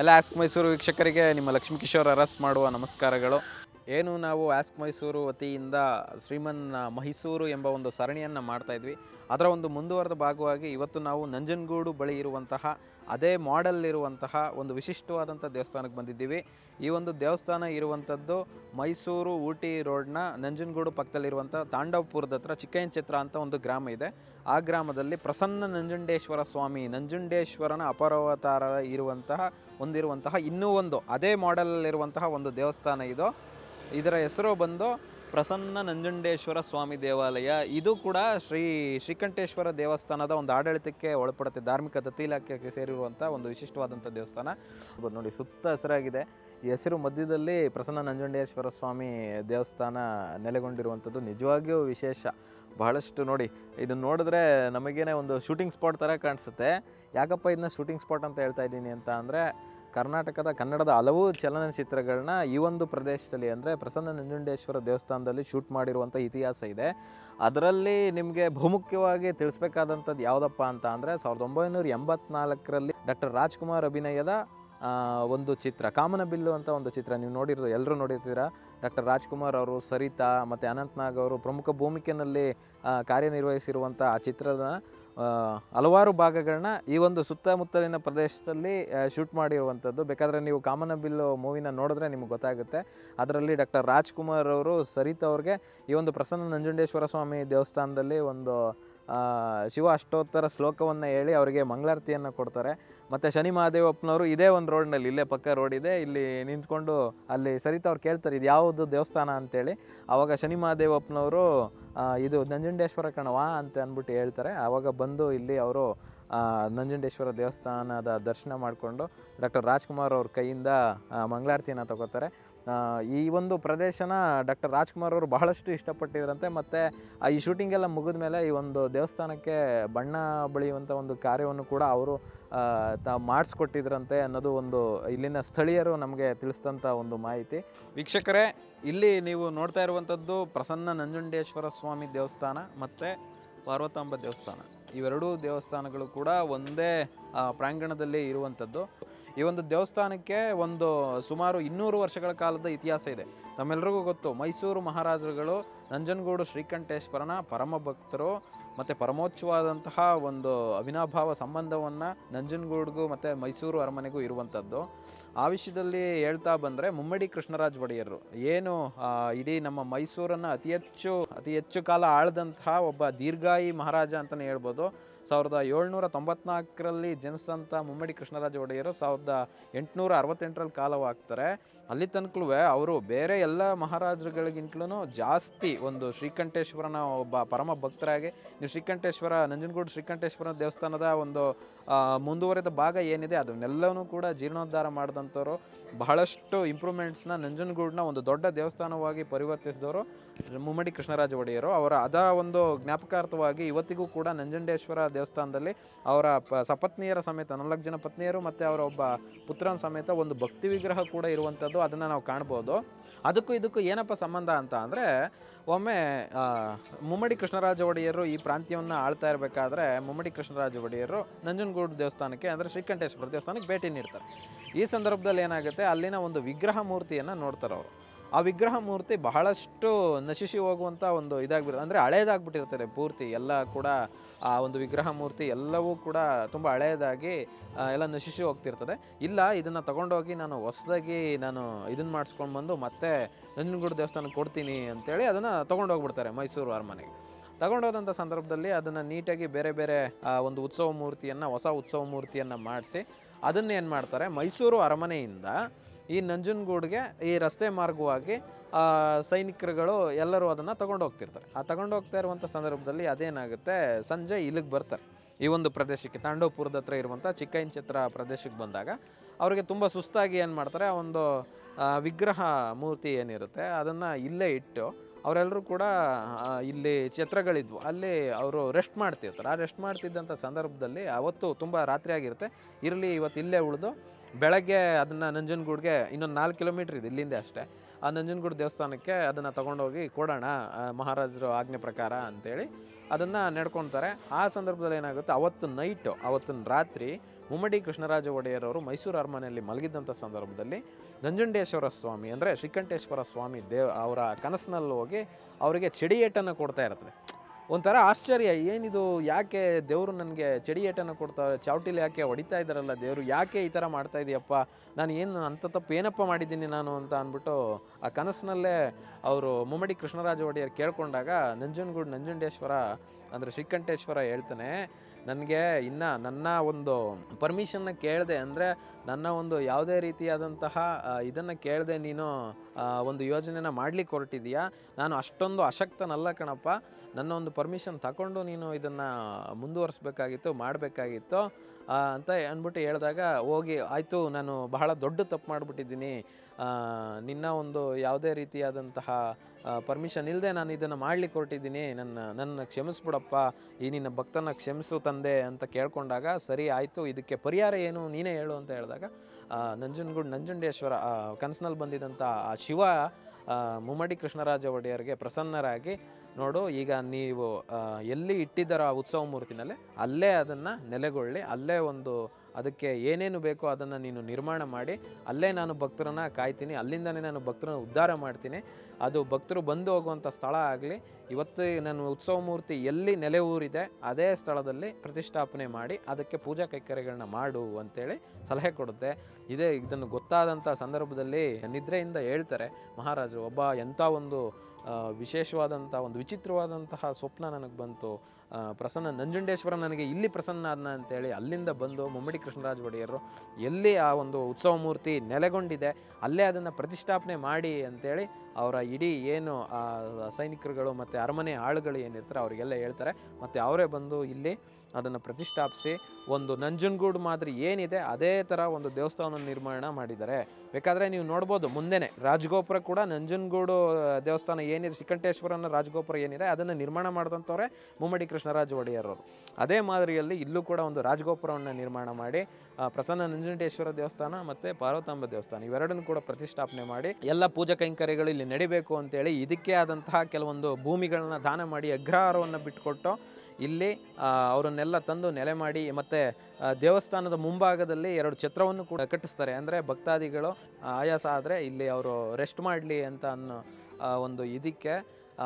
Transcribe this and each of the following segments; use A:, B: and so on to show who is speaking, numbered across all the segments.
A: ಎಲ್ಲ ಆಸ್ಕ್ ಮೈಸೂರು ವೀಕ್ಷಕರಿಗೆ, ನಿಮ್ಮ ಲಕ್ಷ್ಮೀ ಕಿಶೋರ್ ಅರಸ್ ಮಾಡುವ ನಮಸ್ಕಾರಗಳು. ಏನು ನಾವು ಆಸ್ಕ್ ಮೈಸೂರು ವತಿಯಿಂದ ಶ್ರೀಮನ್ ಮೈಸೂರು ಎಂಬ ಒಂದು ಸರಣಿಯನ್ನು ಮಾಡ್ತಾ ಇದ್ವಿ. ಅದರ ಒಂದು ಮುಂದುವರೆದ ಭಾಗವಾಗಿ ಇವತ್ತು ನಾವು ನಂಜನಗೂಡು ಬಳಿ ಇರುವಂತಹ, ಅದೇ ಮಾಡೆಲ್ ಇರುವಂತಹ ಒಂದು ವಿಶಿಷ್ಟವಾದಂಥ ದೇವಸ್ಥಾನಕ್ಕೆ ಬಂದಿದ್ದೀವಿ. ಈ ಒಂದು ದೇವಸ್ಥಾನ ಇರುವಂಥದ್ದು ಮೈಸೂರು ಊಟಿ ರೋಡ್ನ ನಂಜನಗೂಡು ಪಕ್ಕದಲ್ಲಿರುವಂಥ ತಾಂಡವಪುರದ ಹತ್ರ ಚಿಕ್ಕಯಂಚಿತ್ರ ಅಂತ ಒಂದು ಗ್ರಾಮ ಇದೆ. ಆ ಗ್ರಾಮದಲ್ಲಿ ಪ್ರಸನ್ನ ನಂಜುಂಡೇಶ್ವರ ಸ್ವಾಮಿ, ನಂಜುಂಡೇಶ್ವರನ ಅಪರವತಾರ ಇರುವಂತಹ, ಹೊಂದಿರುವಂತಹ ಇನ್ನೂ ಒಂದು, ಅದೇ ಮಾಡೆಲಲ್ಲಿರುವಂತಹ ಒಂದು ದೇವಸ್ಥಾನ ಇದು. ಇದರ ಹೆಸರು ಬಂದು ಪ್ರಸನ್ನ ನಂಜುಂಡೇಶ್ವರ ಸ್ವಾಮಿ ದೇವಾಲಯ. ಇದು ಕೂಡ ಶ್ರೀ ಶ್ರೀಕಂಠೇಶ್ವರ ದೇವಸ್ಥಾನದ ಒಂದು ಆಡಳಿತಕ್ಕೆ ಒಳಪಡುತ್ತೆ, ಧಾರ್ಮಿಕ ದತ್ತಿ ಇಲಾಖೆಗೆ ಸೇರಿರುವಂಥ ಒಂದು ವಿಶಿಷ್ಟವಾದಂಥ ದೇವಸ್ಥಾನ. ನೋಡಿ ಸುತ್ತ ಹೆಸರಾಗಿದೆ. ಈ ಹೆಸರು ಮಧ್ಯದಲ್ಲಿ ಪ್ರಸನ್ನ ನಂಜುಂಡೇಶ್ವರ ಸ್ವಾಮಿ ದೇವಸ್ಥಾನ ನೆಲೆಗೊಂಡಿರುವಂಥದ್ದು ನಿಜವಾಗಿಯೂ ವಿಶೇಷ. ಬಹಳಷ್ಟು ನೋಡಿ, ಇದನ್ನು ನೋಡಿದ್ರೆ ನಮಗೇನೆ ಒಂದು ಶೂಟಿಂಗ್ ಸ್ಪಾಟ್ ಥರ ಕಾಣಿಸುತ್ತೆ. ಯಾಕಪ್ಪ ಇದನ್ನ ಶೂಟಿಂಗ್ ಸ್ಪಾಟ್ ಅಂತ ಹೇಳ್ತಾ ಇದ್ದೀನಿ ಅಂತ ಅಂದರೆ, ಕರ್ನಾಟಕದ, ಕನ್ನಡದ ಹಲವು ಚಲನಚಿತ್ರಗಳನ್ನ ಈ ಒಂದು ಪ್ರದೇಶದಲ್ಲಿ ಅಂದರೆ ಪ್ರಸನ್ನ ನಂಜುಂಡೇಶ್ವರ ದೇವಸ್ಥಾನದಲ್ಲಿ ಶೂಟ್ ಮಾಡಿರುವಂಥ ಇತಿಹಾಸ ಇದೆ. ಅದರಲ್ಲಿ ನಿಮಗೆ ಬಹುಮುಖ್ಯವಾಗಿ ತಿಳಿಸ್ಬೇಕಾದಂಥದ್ದು ಯಾವುದಪ್ಪ ಅಂತ ಅಂದರೆ, ಸಾವಿರದ ಒಂಬೈನೂರ ಎಂಬತ್ನಾಲ್ಕರಲ್ಲಿ ಡಾಕ್ಟರ್ ರಾಜ್ಕುಮಾರ್ ಅಭಿನಯದ ಒಂದು ಚಿತ್ರ ಕಾಮನಬಿಲ್ಲು ಅಂತ ಒಂದು ಚಿತ್ರ ನೀವು ನೋಡಿರೋದು ಎಲ್ಲರೂ ನೋಡಿರ್ತೀರಾ? ಡಾಕ್ಟರ್ ರಾಜ್ಕುಮಾರ್ ಅವರು, ಸರಿತಾ ಮತ್ತು ಅನಂತ್ನಾಗ್ ಅವರು ಪ್ರಮುಖ ಭೂಮಿಕೆಯಲ್ಲಿ ಕಾರ್ಯನಿರ್ವಹಿಸಿರುವಂಥ ಆ ಚಿತ್ರದ ಹಲವಾರು ಭಾಗಗಳನ್ನ ಈ ಒಂದು ಸುತ್ತಮುತ್ತಲಿನ ಪ್ರದೇಶದಲ್ಲಿ ಶೂಟ್ ಮಾಡಿರುವಂಥದ್ದು ಬೇಕಾದರೆ ನೀವು ಕಾಮನ ಬಿಲ್ಲು ಮೂವಿನ ನೋಡಿದ್ರೆ ನಿಮ್ಗೆ ಗೊತ್ತಾಗುತ್ತೆ. ಅದರಲ್ಲಿ ಡಾಕ್ಟರ್ ರಾಜ್ಕುಮಾರ್ ಅವರು, ಸರಿತಾ ಅವ್ರಿಗೆ ಈ ಒಂದು ಪ್ರಸನ್ನ ನಂಜುಂಡೇಶ್ವರ ಸ್ವಾಮಿ ದೇವಸ್ಥಾನದಲ್ಲಿ ಒಂದು ಶಿವ ಅಷ್ಟೋತ್ತರ ಶ್ಲೋಕವನ್ನು ಹೇಳಿ ಅವರಿಗೆ ಮಂಗಳಾರತಿಯನ್ನು ಕೊಡ್ತಾರೆ. ಮತ್ತು ಶನಿ ಮಹಾದೇವಪ್ಪನವರು ಇದೇ ಒಂದು ರೋಡ್ನಲ್ಲಿ ಇಲ್ಲೇ ಪಕ್ಕ ರೋಡ್ ಇದೆ, ಇಲ್ಲಿ ನಿಂತ್ಕೊಂಡು ಅಲ್ಲಿ ಸರಿತ ಅವ್ರು ಕೇಳ್ತಾರೆ, ಇದು ಯಾವುದು ದೇವಸ್ಥಾನ? ಅಂತೇಳಿ. ಆವಾಗ ಶನಿ ಮಹಾದೇವಪ್ಪನವರು ಇದು ನಂಜುಂಡೇಶ್ವರ ಕಣವಾ ಅಂತ ಅಂದ್ಬಿಟ್ಟು ಹೇಳ್ತಾರೆ. ಆವಾಗ ಬಂದು ಇಲ್ಲಿ ಅವರು ನಂಜುಂಡೇಶ್ವರ ದೇವಸ್ಥಾನದ ದರ್ಶನ ಮಾಡಿಕೊಂಡು ಡಾಕ್ಟರ್ ರಾಜ್ಕುಮಾರ್ ಅವ್ರ ಕೈಯಿಂದ ಮಂಗಳಾರತಿಯನ್ನು ತಗೋತಾರೆ. ಈ ಒಂದು ಪ್ರದೇಶನ ಡಾಕ್ಟರ್ ರಾಜ್ಕುಮಾರ್ ಅವರು ಬಹಳಷ್ಟು ಇಷ್ಟಪಟ್ಟಿದ್ರಂತೆ. ಮತ್ತು ಈ ಶೂಟಿಂಗೆಲ್ಲ ಮುಗಿದ ಮೇಲೆ ಈ ಒಂದು ದೇವಸ್ಥಾನಕ್ಕೆ ಬಣ್ಣ ಬಳಿಯುವಂಥ ಒಂದು ಕಾರ್ಯವನ್ನು ಕೂಡ ಅವರು ತ, ಮಾಡಿಸ್ಕೊಟ್ಟಿದ್ರಂತೆ ಅನ್ನೋದು ಒಂದು ಇಲ್ಲಿನ ಸ್ಥಳೀಯರು ನಮಗೆ ತಿಳಿಸಿದಂಥ ಒಂದು ಮಾಹಿತಿ. ವೀಕ್ಷಕರೇ, ಇಲ್ಲಿ ನೀವು ನೋಡ್ತಾ ಇರುವಂಥದ್ದು ಪ್ರಸನ್ನ ನಂಜುಂಡೇಶ್ವರ ಸ್ವಾಮಿ ದೇವಸ್ಥಾನ ಮತ್ತು ಪಾರ್ವತಾಂಬ ದೇವಸ್ಥಾನ. ಇವೆರಡೂ ದೇವಸ್ಥಾನಗಳು ಕೂಡ ಒಂದೇ ಪ್ರಾಂಗಣದಲ್ಲಿ ಇರುವಂಥದ್ದು. ಈ ಒಂದು ದೇವಸ್ಥಾನಕ್ಕೆ ಒಂದು ಸುಮಾರು ಇನ್ನೂರು ವರ್ಷಗಳ ಕಾಲದ ಇತಿಹಾಸ ಇದೆ. ತಮ್ಮೆಲ್ಲರಿಗೂ ಗೊತ್ತು, ಮೈಸೂರು ಮಹಾರಾಜರುಗಳು ನಂಜನಗೂಡು ಶ್ರೀಕಂಠೇಶ್ವರನ ಪರಮ ಭಕ್ತರು ಮತ್ತು ಪರಮೋಚ್ಛವಾದಂತಹ ಒಂದು ಅವಿನಾಭಾವ ಸಂಬಂಧವನ್ನು ನಂಜನಗೂಡಿಗೂ ಮತ್ತು ಮೈಸೂರು ಅರಮನೆಗೂ ಇರುವಂಥದ್ದು. ಆ ವಿಷಯದಲ್ಲಿ ಹೇಳ್ತಾ ಬಂದರೆ ಮುಮ್ಮಡಿ ಕೃಷ್ಣರಾಜ ಒಡೆಯರು ಏನು ಇಡೀ ನಮ್ಮ ಮೈಸೂರನ್ನು ಅತಿ ಹೆಚ್ಚು ಅತಿ ಹೆಚ್ಚು ಕಾಲ ಆಳ್ದಂತಹ ಒಬ್ಬ ದೀರ್ಘಾಯಿ ಮಹಾರಾಜ ಅಂತಲೇ ಹೇಳ್ಬೋದು. ಸಾವಿರದ ಏಳ್ನೂರ ತೊಂಬತ್ನಾಲ್ಕರಲ್ಲಿ ಜನಿಸಿದಂಥ ಮುಮ್ಮಡಿ ಕೃಷ್ಣರಾಜ ಒಡೆಯರು ಸಾವಿರದ ಎಂಟುನೂರ ಅರವತ್ತೆಂಟರಲ್ಲಿ ಕಾಲವಾಗ್ತಾರೆ. ಅಲ್ಲಿ ತನಕಲೂ ಅವರು ಬೇರೆ ಎಲ್ಲ ಮಹಾರಾಜರುಗಳಿಗಿಂತಲೂ ಜಾಸ್ತಿ ಒಂದು ಶ್ರೀಕಂಠೇಶ್ವರನ ಒಬ್ಬ ಪರಮ ಭಕ್ತರಾಗಿ, ನೀವು ಶ್ರೀಕಂಠೇಶ್ವರ, ನಂಜನಗೂಡು ಶ್ರೀಕಂಠೇಶ್ವರ ದೇವಸ್ಥಾನದ ಒಂದು ಮುಂದುವರೆದ ಭಾಗ ಏನಿದೆ ಅದನ್ನೆಲ್ಲವೂ ಕೂಡ ಜೀರ್ಣೋದ್ಧಾರ ಮಾಡಿದಂಥವ್ರು. ಬಹಳಷ್ಟು ಇಂಪ್ರೂವ್ಮೆಂಟ್ಸ್ನ ನಂಜನಗೂಡನ್ನ ಒಂದು ದೊಡ್ಡ ದೇವಸ್ಥಾನವಾಗಿ ಪರಿವರ್ತಿಸಿದವರು ಮುಮ್ಮಡಿ ಕೃಷ್ಣರಾಜ ಒಡೆಯರು. ಅವರ ಅದ ಒಂದು ಜ್ಞಾಪಕಾರ್ಥವಾಗಿ ಇವತ್ತಿಗೂ ಕೂಡ ನಂಜುಂಡೇಶ್ವರ ದೇವಸ್ಥಾನದಲ್ಲಿ ಅವರ ಸಪತ್ನಿಯರ ಸಮೇತ, ನಾಲ್ಕು ಜನ ಪತ್ನಿಯರು ಮತ್ತು ಅವರ ಒಬ್ಬ ಪುತ್ರನ ಸಮೇತ ಒಂದು ಭಕ್ತಿ ವಿಗ್ರಹ ಕೂಡ ಇರುವಂಥದ್ದು ಅದನ್ನು ನಾವು ಕಾಣ್ಬೋದು. ಅದಕ್ಕೂ ಇದಕ್ಕೂ ಏನಪ್ಪ ಸಂಬಂಧ ಅಂತ ಅಂದರೆ, ಒಮ್ಮೆ ಮುಮ್ಮಡಿ ಕೃಷ್ಣರಾಜ ಒಡೆಯರು ಈ ಪ್ರಾಂತ್ಯವನ್ನು ಆಳ್ತಾ ಇರಬೇಕಾದ್ರೆ ಮುಮ್ಮಡಿ ಕೃಷ್ಣರಾಜ ಒಡೆಯರು ನಂಜನಗೂಡು ದೇವಸ್ಥಾನಕ್ಕೆ ಅಂದರೆ ಶ್ರೀಕಂಠೇಶ್ವರ ದೇವಸ್ಥಾನಕ್ಕೆ ಭೇಟಿ ನೀಡ್ತಾರೆ. ಈ ಸಂದರ್ಭದಲ್ಲಿ ಏನಾಗುತ್ತೆ, ಅಲ್ಲಿನ ಒಂದು ವಿಗ್ರಹ ಮೂರ್ತಿಯನ್ನು ನೋಡ್ತಾರೆ ಅವರು. ಆ ವಿಗ್ರಹ ಮೂರ್ತಿ ಬಹಳಷ್ಟು ನಶಿಸಿ ಹೋಗುವಂಥ ಒಂದು ಇದಾಗ್ಬಿಡುತ್ತೆ ಅಂದರೆ ಹಳೇದಾಗ್ಬಿಟ್ಟಿರ್ತಾರೆ ಪೂರ್ತಿ. ಎಲ್ಲ ಕೂಡ ಆ ಒಂದು ವಿಗ್ರಹ ಮೂರ್ತಿ ಎಲ್ಲವೂ ಕೂಡ ತುಂಬ ಹಳೆಯದಾಗಿ ಎಲ್ಲ ನಶಿಸಿ ಹೋಗ್ತಿರ್ತದೆ. ಇಲ್ಲ, ಇದನ್ನು ತಗೊಂಡೋಗಿ ನಾನು ಹೊಸದಾಗಿ ನಾನು ಇದನ್ನು ಮಾಡಿಸ್ಕೊಂಡು ಬಂದು ಮತ್ತೆ ನಂಜನಗೂಡು ದೇವಸ್ಥಾನಕ್ಕೆ ಕೊಡ್ತೀನಿ ಅಂತೇಳಿ ಅದನ್ನು ತೊಗೊಂಡೋಗ್ಬಿಡ್ತಾರೆ ಮೈಸೂರು ಅರಮನೆಗೆ. ತಗೊಂಡೋದಂಥ ಸಂದರ್ಭದಲ್ಲಿ ಅದನ್ನು ನೀಟಾಗಿ ಬೇರೆ ಬೇರೆ ಒಂದು ಉತ್ಸವ ಮೂರ್ತಿಯನ್ನು, ಹೊಸ ಉತ್ಸವ ಮೂರ್ತಿಯನ್ನು ಮಾಡಿಸಿ ಅದನ್ನೇನು ಮಾಡ್ತಾರೆ ಮೈಸೂರು ಅರಮನೆಯಿಂದ ಈ ನಂಜನಗೂಡ್ಗೆ ಈ ರಸ್ತೆ ಮಾರ್ಗವಾಗಿ ಸೈನಿಕರುಗಳು ಎಲ್ಲರೂ ಅದನ್ನು ತಗೊಂಡು ಹೋಗ್ತಿರ್ತಾರೆ ಆ ತಗೊಂಡು ಹೋಗ್ತಾ ಇರುವಂಥ ಸಂದರ್ಭದಲ್ಲಿ ಅದೇನಾಗುತ್ತೆ? ಸಂಜೆ ಇಲ್ಲಿಗೆ ಬರ್ತಾರೆ. ಈ ಒಂದು ಪ್ರದೇಶಕ್ಕೆ ತಾಂಡವಪುರದ ಹತ್ರ ಇರುವಂಥ ಚಿಕ್ಕೈನ್ಛತ್ರ ಪ್ರದೇಶಕ್ಕೆ ಬಂದಾಗ, ಅವರಿಗೆ ತುಂಬ ಸುಸ್ತಾಗಿ ಏನು ಮಾಡ್ತಾರೆ? ಆ ಒಂದು ವಿಗ್ರಹ ಮೂರ್ತಿ ಏನಿರುತ್ತೆ, ಅದನ್ನು ಇಲ್ಲೇ ಇಟ್ಟು ಅವರೆಲ್ಲರೂ ಕೂಡ ಇಲ್ಲಿ ಛತ್ರಗಳಿದ್ವು. ಅಲ್ಲಿ ಅವರು ರೆಸ್ಟ್ ಮಾಡ್ತಿರ್ತಾರೆ. ಆ ರೆಸ್ಟ್ ಮಾಡ್ತಿದ್ದಂಥ ಸಂದರ್ಭದಲ್ಲಿ ಅವತ್ತು ತುಂಬ ರಾತ್ರಿ ಆಗಿರುತ್ತೆ. ಇರಲಿ, ಇವತ್ತು ಇಲ್ಲೇ ಉಳಿದು ಬೆಳಗ್ಗೆ ಅದನ್ನು ನಂಜನಗೂಡ್ಗೆ ಇನ್ನೊಂದು ನಾಲ್ಕು ಕಿಲೋಮೀಟ್ರ್ ಇದೆ, ಇಲ್ಲಿಂದ ಅಷ್ಟೇ. ಆ ನಂಜನಗೂಡು ದೇವಸ್ಥಾನಕ್ಕೆ ಅದನ್ನು ತಗೊಂಡೋಗಿ ಕೊಡೋಣ ಮಹಾರಾಜರು ಆಜ್ಞೆ ಪ್ರಕಾರ ಅಂತೇಳಿ ಅದನ್ನು ನಡ್ಕೊತಾರೆ. ಆ ಸಂದರ್ಭದಲ್ಲಿ ಏನಾಗುತ್ತೆ, ಅವತ್ತು ನೈಟು ಅವತ್ತಿನ ರಾತ್ರಿ ಮುಮ್ಮಡಿ ಕೃಷ್ಣರಾಜ ಒಡೆಯರವರು ಮೈಸೂರು ಅರಮನೆಯಲ್ಲಿ ಮಲಗಿದ್ದಂಥ ಸಂದರ್ಭದಲ್ಲಿ ನಂಜುಂಡೇಶ್ವರ ಸ್ವಾಮಿ ಅಂದರೆ ಶ್ರೀಕಂಠೇಶ್ವರ ಸ್ವಾಮಿ ದೇವ್ ಅವರ ಕನಸಿನಲ್ಲಿ ಹೋಗಿ ಅವರಿಗೆ ಚಡಿಯೇಟನ್ನು ಕೊಡ್ತಾ ಇರ್ತದೆ. ಒಂಥರ ಆಶ್ಚರ್ಯ. ಏನಿದು, ಯಾಕೆ ದೇವರು ನನಗೆ ಚಡಿಯೇಟನ್ನು ಕೊಡ್ತಾರೆ, ಚಾವಟಿಲಿ ಯಾಕೆ ಹೊಡಿತಾ ಇದ್ದಾರಲ್ಲ ದೇವರು, ಯಾಕೆ ಈ ಥರ ಮಾಡ್ತಾ ಇದೆಯಪ್ಪ? ನಾನು ಏನು, ಅಂಥ ತಪ್ಪು ಏನಪ್ಪ ಮಾಡಿದ್ದೀನಿ ನಾನು ಅಂತ ಅಂದ್ಬಿಟ್ಟು ಆ ಕನಸಿನಲ್ಲೇ ಅವರು ಮುಮ್ಮಡಿ ಕೃಷ್ಣರಾಜ ಒಡೆಯರ್ ಕೇಳ್ಕೊಂಡಾಗ ನಂಜನಗೂಡು ನಂಜುಂಡೇಶ್ವರ ಅಂದರೆ ಶ್ರೀಕಂಠೇಶ್ವರ ಹೇಳ್ತಾನೆ ನನಗೆ ಇನ್ನು ನನ್ನ ಒಂದು ಪರ್ಮಿಷನ್ನ ಕೇಳಿದೆ ಅಂದರೆ ನನ್ನ ಒಂದು ಯಾವುದೇ ರೀತಿಯಾದಂತಹ ಇದನ್ನು ಕೇಳದೆ ನೀನು ಒಂದು ಯೋಜನೆನ ಮಾಡ್ಲಿಕ್ಕೆ ಹೊರಟಿದೀಯಾ ನಾನು ಅಷ್ಟೊಂದು ಅಶಕ್ತನಲ್ಲ ಕಣಪ್ಪ. ನನ್ನ ಒಂದು ಪರ್ಮಿಷನ್ ತಗೊಂಡು ನೀನು ಇದನ್ನು ಮುಂದುವರಿಸ್ಬೇಕಾಗಿತ್ತು, ಮಾಡಬೇಕಾಗಿತ್ತು. ಅಂತ ಅಂದ್ಬಿಟ್ಟು ಹೇಳಿದಾಗ, ಹೋಗಿ, ಆಯಿತು, ನಾನು ಬಹಳ ದೊಡ್ಡ ತಪ್ಪು ಮಾಡಿಬಿಟ್ಟಿದ್ದೀನಿ. ನಿನ್ನ ಒಂದು ಯಾವುದೇ ರೀತಿಯಾದಂತಹ ಪರ್ಮಿಷನ್ ಇಲ್ಲದೆ ನಾನು ಇದನ್ನು ಮಾಡ್ಲಿಕ್ಕೆ ಹೊರಟಿದ್ದೀನಿ. ನನ್ನ ನನ್ನ ಕ್ಷಮಿಸ್ಬಿಡಪ್ಪ. ಈ ನಿನ್ನ ಭಕ್ತನ ಕ್ಷಮಿಸು ತಂದೆ, ಅಂತ ಕೇಳ್ಕೊಂಡಾಗ, ಸರಿ, ಆಯಿತು, ಇದಕ್ಕೆ ಪರಿಹಾರ ಏನು? ನೀನೇ ಹೇಳು, ಅಂತ ಹೇಳಿದಾಗ ನಂಜನಗೂಡು, ನಂಜುಂಡೇಶ್ವರ ಕನಸಿನಲ್ಲಿ ಬಂದಿದ್ದಂಥ ಆ ಶಿವ ಮುಮ್ಮಡಿ ಕೃಷ್ಣರಾಜ ಒಡೆಯರಿಗೆ ಪ್ರಸನ್ನರಾಗಿ ನೋಡು, ಈಗ ನೀವು ಎಲ್ಲಿ ಇಟ್ಟಿದ್ದಾರೋ ಆ ಉತ್ಸವ ಮೂರ್ತಿನಲ್ಲಿ, ಅಲ್ಲೇ ಅದನ್ನು ನೆಲೆಗೊಳ್ಳಿ, ಅಲ್ಲೇ ಒಂದು, ಅದಕ್ಕೆ ಏನೇನು ಬೇಕೋ ಅದನ್ನು ನೀನು ನಿರ್ಮಾಣ ಮಾಡಿ, ಅಲ್ಲೇ ನಾನು ಭಕ್ತರನ್ನ ಕಾಯ್ತೀನಿ, ಅಲ್ಲಿಂದನೇ ನಾನು ಭಕ್ತರನ್ನ ಉದ್ಧಾರ ಮಾಡ್ತೀನಿ. ಅದು ಭಕ್ತರು ಬಂದು ಹೋಗುವಂಥ ಸ್ಥಳ ಆಗಲಿ, ಇವತ್ತು ನಾನು ಉತ್ಸವ ಮೂರ್ತಿ ಎಲ್ಲಿ ನೆಲೆ ಊರಿದೆ, ಅದೇ ಸ್ಥಳದಲ್ಲಿ ಪ್ರತಿಷ್ಠಾಪನೆ ಮಾಡಿ, ಅದಕ್ಕೆ ಪೂಜಾ ಕೈಕರ್ಯಗಳನ್ನ ಮಾಡು ಅಂತೇಳಿ ಸಲಹೆ ಕೊಡುತ್ತೆ. ಇದೇ ಇದನ್ನು ಗೊತ್ತಾದಂಥ ಸಂದರ್ಭದಲ್ಲಿ ನಿದ್ರೆಯಿಂದ ಹೇಳ್ತಾರೆ, ಮಹಾರಾಜರು, ಒಬ್ಬ ಎಂಥ ಒಂದು ವಿಶೇಷವಾದಂಥ ಒಂದು ವಿಚಿತ್ರವಾದಂತಹ ಸ್ವಪ್ನ ನನಗೆ ಬಂತು. ಪ್ರಸನ್ನ ನಂಜುಂಡೇಶ್ವರ ನನಗೆ ಇಲ್ಲಿ ಪ್ರಸನ್ನ ಆದ್ನ ಅಂತೇಳಿ ಅಲ್ಲಿಂದ ಬಂದು ಮುಮ್ಮಡಿ ಕೃಷ್ಣರಾಜ ಒಡೆಯರು ಎಲ್ಲಿ ಆ ಒಂದು ಉತ್ಸವ ಮೂರ್ತಿ ನೆಲೆಗೊಂಡಿದೆ, ಅಲ್ಲೇ ಅದನ್ನು ಪ್ರತಿಷ್ಠಾಪನೆ ಮಾಡಿ ಅಂತೇಳಿ ಅವರ ಇಡೀ ಏನು ಸೈನಿಕರುಗಳು ಮತ್ತು ಅರಮನೆ ಆಳುಗಳು ಏನಿರ್ತಾರೆ ಅವರಿಗೆಲ್ಲ ಹೇಳ್ತಾರೆ. ಮತ್ತು ಅವರೇ ಬಂದು ಇಲ್ಲಿ ಅದನ್ನು ಪ್ರತಿಷ್ಠಾಪಿಸಿ ಒಂದು ನಂಜನಗೂಡು ಮಾದರಿ ಏನಿದೆ ಅದೇ ಥರ ಒಂದು ದೇವಸ್ಥಾನ ನಿರ್ಮಾಣ ಮಾಡಿದ್ದಾರೆ. ಬೇಕಾದರೆ ನೀವು ನೋಡ್ಬೋದು ಮುಂದೆನೆ ರಾಜಗೋಪುರ ಕೂಡ ನಂಜನಗೂಡು ದೇವಸ್ಥಾನ ಏನಿದೆ, ಶ್ರೀಕಂಠೇಶ್ವರನ ರಾಜಗೋಪುರ ಏನಿದೆ ಅದನ್ನು ನಿರ್ಮಾಣ ಮಾಡಿದಂಥವ್ರೆ ಮುಮ್ಮಡಿ ಕೃಷ್ಣರಾಜ ಒಡೆಯರವರು. ಅದೇ ಮಾದರಿಯಲ್ಲಿ ಇಲ್ಲೂ ಕೂಡ ಒಂದು ರಾಜಗೋಪುರವನ್ನು ನಿರ್ಮಾಣ ಮಾಡಿ ಪ್ರಸನ್ನ ನಂಜುಂಡೇಶ್ವರ ದೇವಸ್ಥಾನ ಮತ್ತು ಪಾರ್ವತಾಂಬ ದೇವಸ್ಥಾನ, ಇವೆರಡನ್ನು ಕೂಡ ಪ್ರತಿಷ್ಠಾಪನೆ ಮಾಡಿ ಎಲ್ಲ ಪೂಜಾ ಕೈಂಕರ್ಯಗಳು ಇಲ್ಲಿ ನಡಿಬೇಕು ಅಂತೇಳಿ ಇದಕ್ಕೆ ಆದಂತಹ ಕೆಲವೊಂದು ಭೂಮಿಗಳನ್ನ ದಾನ ಮಾಡಿ ಅಗ್ರಹಾರವನ್ನು ಬಿಟ್ಟುಕೊಟ್ಟು ಇಲ್ಲಿ ಅವರನ್ನೆಲ್ಲ ತಂದು ನೆಲೆ ಮಾಡಿ ಮತ್ತು ದೇವಸ್ಥಾನದ ಮುಂಭಾಗದಲ್ಲಿ ಎರಡು ಛತ್ರವನ್ನು ಕೂಡ ಕಟ್ಟಿಸ್ತಾರೆ. ಅಂದರೆ ಭಕ್ತಾದಿಗಳು ಆಯಾಸ ಆದರೆ ಇಲ್ಲಿ ಅವರು ರೆಸ್ಟ್ ಮಾಡಲಿ ಅಂತ ಅನ್ನೋ ಒಂದು ಇದಕ್ಕೆ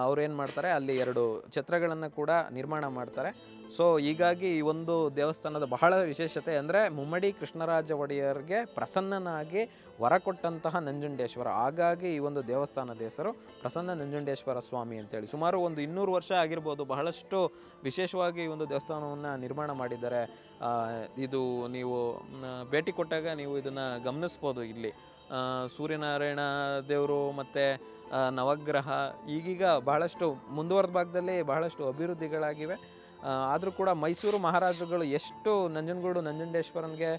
A: ಅವ್ರು ಏನು ಮಾಡ್ತಾರೆ, ಅಲ್ಲಿ ಎರಡು ಛತ್ರಗಳನ್ನು ಕೂಡ ನಿರ್ಮಾಣ ಮಾಡ್ತಾರೆ. ಸೊ ಹೀಗಾಗಿ ಈ ಒಂದು ದೇವಸ್ಥಾನದ ಬಹಳ ವಿಶೇಷತೆ ಅಂದರೆ ಮುಮ್ಮಡಿ ಕೃಷ್ಣರಾಜ ಒಡೆಯರ್ಗೆ ಪ್ರಸನ್ನನಾಗಿ ವರ ಕೊಟ್ಟಂತಹ ನಂಜುಂಡೇಶ್ವರ. ಹಾಗಾಗಿ ಈ ಒಂದು ದೇವಸ್ಥಾನದ ಹೆಸರು ಪ್ರಸನ್ನ ನಂಜುಂಡೇಶ್ವರ ಸ್ವಾಮಿ ಅಂತೇಳಿ. ಸುಮಾರು ಒಂದು ಇನ್ನೂರು ವರ್ಷ ಆಗಿರ್ಬೋದು ಬಹಳಷ್ಟು ವಿಶೇಷವಾಗಿ ಈ ಒಂದು ದೇವಸ್ಥಾನವನ್ನು ನಿರ್ಮಾಣ ಮಾಡಿದ್ದಾರೆ. ಇದು ನೀವು ಭೇಟಿ ಕೊಟ್ಟಾಗ ನೀವು ಇದನ್ನು ಗಮನಿಸ್ಬೋದು ಇಲ್ಲಿ. ಸೂರ್ಯನಾರಾಯಣ ದೇವರು ಮತ್ತು ನವಗ್ರಹ ಈಗೀಗ ಬಹಳಷ್ಟು ಮುಂದುವರೆದ ಭಾಗದಲ್ಲಿ ಬಹಳಷ್ಟು ಅಭಿವೃದ್ಧಿಗಳಾಗಿವೆ. ಆದರೂ ಕೂಡ ಮೈಸೂರು ಮಹಾರಾಜರುಗಳು ಎಷ್ಟು ನಂಜನಗೂಡು ನಂಜುಂಡೇಶ್ವರನಿಗೆ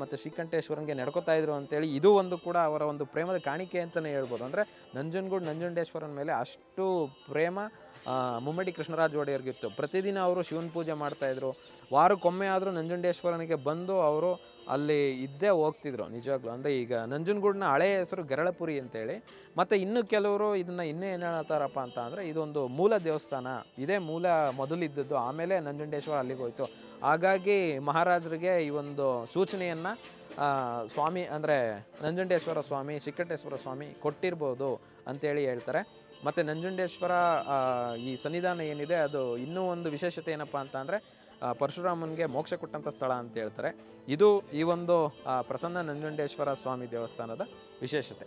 A: ಮತ್ತು ಶ್ರೀಕಂಠೇಶ್ವರನಿಗೆ ನಡ್ಕೋತಾ ಇದ್ರು ಅಂತೇಳಿ ಇದು ಒಂದು ಕೂಡ ಅವರ ಒಂದು ಪ್ರೇಮದ ಕಾಣಿಕೆ ಅಂತಲೇ ಹೇಳ್ಬೋದು. ಅಂದರೆ ನಂಜನಗೂಡು ನಂಜುಂಡೇಶ್ವರನ ಮೇಲೆ ಅಷ್ಟು ಪ್ರೇಮ ಮುಮ್ಮಡಿ ಕೃಷ್ಣರಾಜ ಒಡೆಯರ್ಗಿತ್ತು ಪ್ರತಿದಿನ ಅವರು ಶಿವನ ಪೂಜೆ ಮಾಡ್ತಾಯಿದ್ರು ವಾರಕ್ಕೊಮ್ಮೆ ಆದರೂ ನಂಜುಂಡೇಶ್ವರನಿಗೆ ಬಂದು ಅವರು ಅಲ್ಲಿ ಇದ್ದೇ ಹೋಗ್ತಿದ್ರು. ನಿಜವಾಗ್ಲೂ ಅಂದರೆ ಈಗ ನಂಜನಗೂಡಿನ ಹಳೆಯ ಹೆಸರು ಗರಳಪುರಿ ಅಂತೇಳಿ. ಮತ್ತು ಇನ್ನು ಕೆಲವರು ಇದನ್ನು ಇನ್ನೂ ಏನು ಹೇಳ್ತಾರಪ್ಪ ಅಂತ ಅಂದರೆ ಇದೊಂದು ಮೂಲ ದೇವಸ್ಥಾನ. ಇದೇ ಮೂಲ ಮೊದಲಿದ್ದದ್ದು. ಆಮೇಲೆ ನಂಜುಂಡೇಶ್ವರ ಅಲ್ಲಿಗೆ ಹೋಯಿತು. ಹಾಗಾಗಿ ಮಹಾರಾಜರಿಗೆ ಈ ಒಂದು ಸೂಚನೆಯನ್ನು ಸ್ವಾಮಿ ಅಂದರೆ ನಂಜುಂಡೇಶ್ವರ ಸ್ವಾಮಿ ಶಿಕ್ಕಟೇಶ್ವರ ಸ್ವಾಮಿ ಕೊಟ್ಟಿರ್ಬೋದು ಅಂತೇಳಿ ಹೇಳ್ತಾರೆ. ಮತ್ತು ನಂಜುಂಡೇಶ್ವರ ಈ ಸನ್ನಿಧಾನ ಏನಿದೆ, ಅದು ಇನ್ನೂ ಒಂದು ವಿಶೇಷತೆ ಏನಪ್ಪ ಅಂತ ಅಂದರೆ ಪರಶುರಾಮನಿಗೆ ಮೋಕ್ಷ ಕೊಟ್ಟಂಥ ಸ್ಥಳ ಅಂತ ಹೇಳ್ತಾರೆ. ಇದು ಈ ಒಂದು ಪ್ರಸನ್ನ ನಂಜುಂಡೇಶ್ವರ ಸ್ವಾಮಿ ದೇವಸ್ಥಾನದ ವಿಶೇಷತೆ.